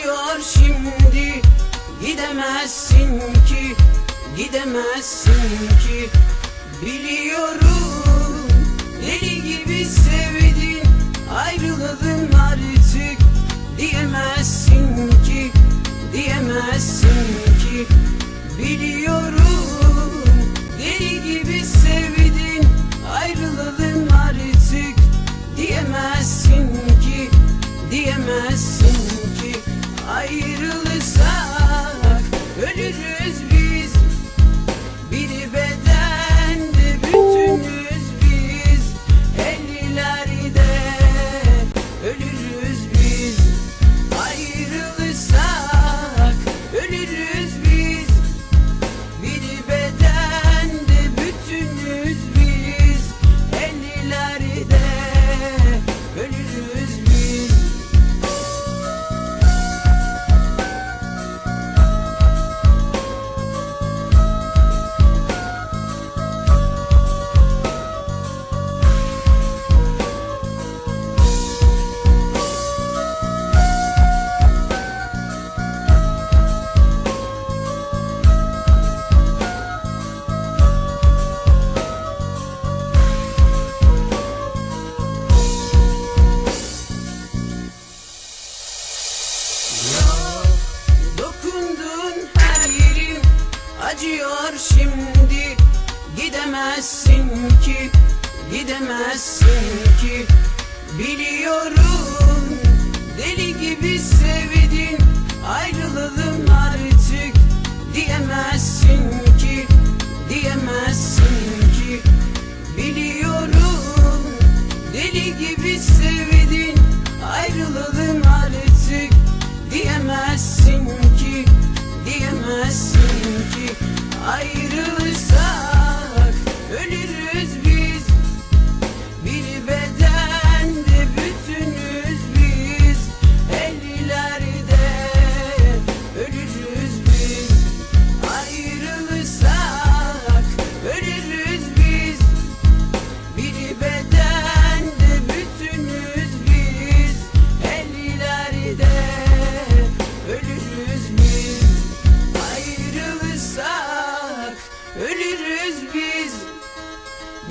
Ağlıyor şimdi. Gidemezsin ki Gidemezsin ki. Biliyorum Is. Dokundun her yerim acıyor şimdi. Gidemezsin ki, gidemezsin ki. Biliyorum deli I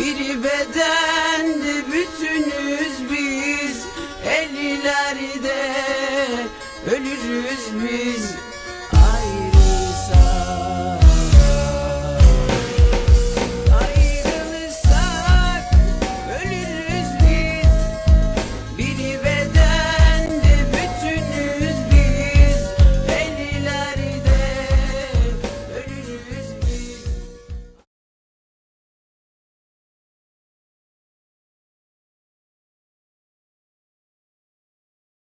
يدير بدل